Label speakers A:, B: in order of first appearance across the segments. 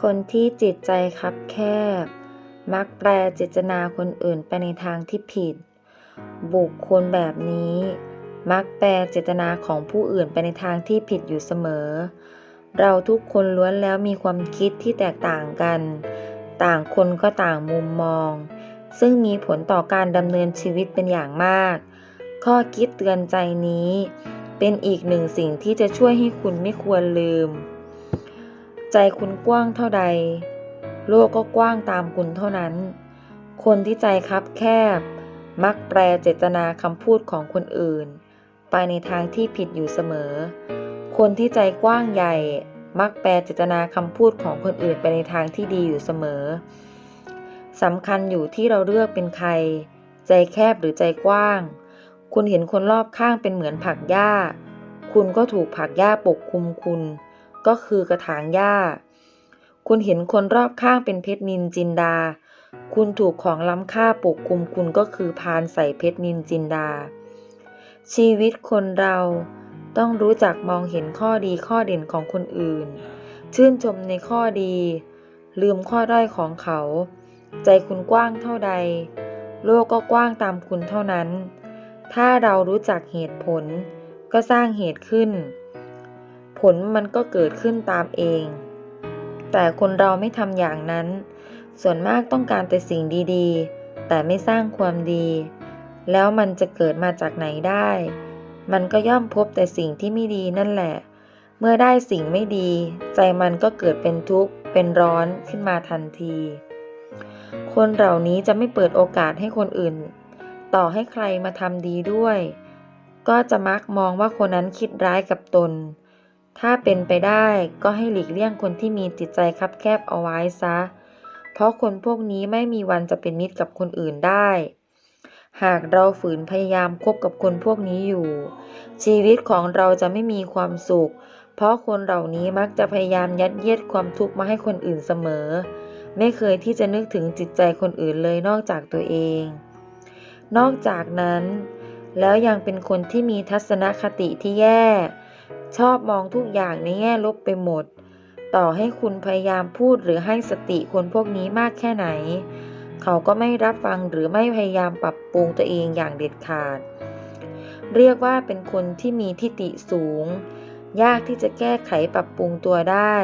A: คนที่จิตใจคับแคบ มักแปลเจตนาคนอื่นไปในทางที่ผิด บุคคลแบบนี้ มักแปลเจตนาของผู้อื่นไปในทางที่ผิดอยู่เสมอ เราทุกคนล้วนแล้วมีความคิดที่แตกต่างกัน ต่างคนก็ต่างมุมมอง ซึ่งมีผลต่อการดำเนินชีวิตเป็นอย่างมาก ข้อคิดเตือนใจนี้ เป็นอีกหนึ่งสิ่งที่จะช่วยให้คุณไม่ควรลืม ใจคุณกว้างเท่าใด โลกก็กว้างตามคุณเท่านั้น คนที่ใจคับแคบ มักแปลเจตนาคำพูดของคนอื่น ไปในทางที่ผิดอยู่เสมอ คนที่ใจกว้างใหญ่ มักแปลเจตนาคำพูดของคนอื่นไปในทางที่ดีอยู่เสมอสำคัญอยู่ที่เราเลือกเป็นใคร ใจแคบหรือใจกว้าง คุณเห็นคนรอบข้างเป็นเหมือนผักหญ้า คุณก็ถูกผักหญ้าปกคลุมคุณ ก็คือกระถางหญ้า คุณเห็นคนรอบข้างเป็นเพชรนินจินดา คุณถูกของล้ำค่าปกคลุมคุณก็คือพานใส่เพชรนินจินดา ชีวิตคนเราต้องรู้จักมองเห็นข้อดีข้อเด่นของคนอื่น ชื่นชมในข้อดี ลืมข้อด้อยของเขา ใจคุณกว้างเท่าใด โลกก็กว้างตามคุณเท่านั้น ถ้าเรารู้จักเหตุผลก็สร้างเหตุขึ้น ผลมันก็เกิดขึ้นตามเอง แต่คนเราไม่ทำอย่างนั้น ส่วนมากต้องการแต่สิ่งดีๆ แต่ไม่สร้างความดี แล้วมันจะเกิดมาจากไหนได้ มันก็ย่อมพบแต่สิ่งที่ไม่ดีนั่นแหละ เมื่อได้สิ่งไม่ดี ใจมันก็เกิดเป็นทุกข์ เป็นร้อนขึ้นมาทันที คนเหล่านี้จะไม่เปิดโอกาสให้คนอื่น ต่อให้ใครมาทำดีด้วย ก็จะมักมองว่าคนนั้นคิดร้ายกับตน ถ้าเป็นไปได้ก็ให้หลีกเลี่ยงคนที่มีจิตใจคับแคบเอาไว้ซะ เพราะคนพวกนี้ไม่มีวันจะเป็นมิตรกับคนอื่นได้ หากเราฝืนพยายามคบกับคนพวกนี้อยู่ ชีวิตของเราจะไม่มีความสุข เพราะคนเหล่านี้มักจะพยายามยัดเยียดความทุกข์มาให้คนอื่นเสมอ ไม่เคยที่จะนึกถึงจิตใจคนอื่นเลยนอกจากตัวเอง นอกจากนั้น แล้วยังเป็นคนที่มีทัศนคติที่แย่ ชอบมองทุกอย่างในแง่ลบไปหมด ต่อให้คุณพยายามพูดหรือให้สติคนพวกนี้มากแค่ไหน เขาก็ไม่รับฟังหรือไม่พยายามปรับปรุงตัวเองอย่างเด็ดขาด เรียกว่าเป็นคนที่มีทิฏฐิสูง ยากที่จะแก้ไขปรับปรุงตัวได้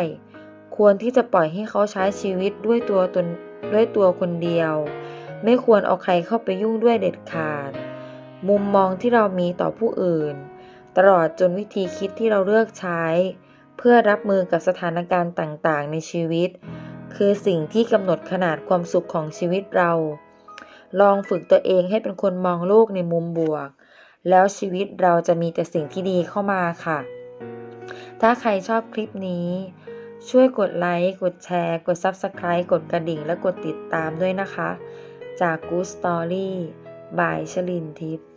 A: ควรที่จะปล่อยให้เขาใช้ชีวิตด้วยตัวตนด้วยตัวคนเดียว ไม่ควรเอาใครเข้าไปยุ่งด้วยเด็ดขาด มุมมองที่เรามีต่อผู้อื่น ตลอดจนวิธีคิดที่เราเลือกใช้ เพื่อรับมือกับสถานการณ์ต่างๆ ในชีวิต คือสิ่งที่กำหนดขนาดความสุขของชีวิตเรา ลองฝึกตัวเองให้เป็นคนมองโลกในมุมบวก แล้วชีวิตเราจะมีแต่สิ่งที่ดีเข้ามาค่ะ ถ้าใครชอบคลิปนี้ ช่วยกดไลค์ กดแชร์ กด Subscribe กดกระดิ่ง และกดติดตามด้วยนะคะ จาก Good Story บายชลินทิพย์